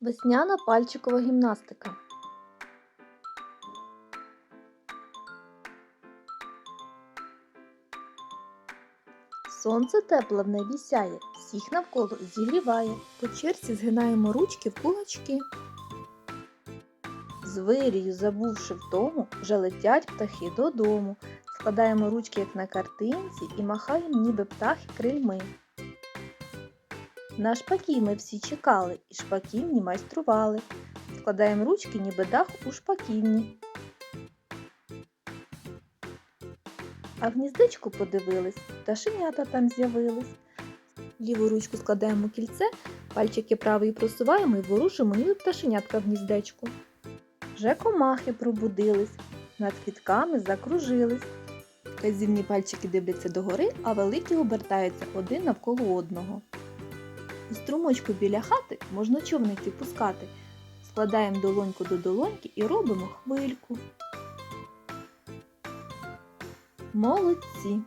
Весняна пальчикова гімнастика. Сонце тепле в небі сяє, всіх навколо зігріває. По черзі згинаємо ручки в кулачки. З вирію, забувши втому, вже летять птахи додому. Складаємо ручки, як на картинці, і махаємо, ніби птахи крильми. На шпаків ми всі чекали, і шпаківні майстрували. Складаємо ручки, ніби дах у шпаківні. А в гніздечку подивились, пташенята там з'явились. Ліву ручку складаємо кільце, пальчики правий просуваємо і ворушимо, ніби пташенятка в гніздечку. Вже комахи пробудились, над квітками закружились. Казівні пальчики дивляться догори, а великі обертаються один навколо одного. У струмочку біля хати можна човники пускати. Складаємо долоньку до долоньки і робимо хвильку. Молодці!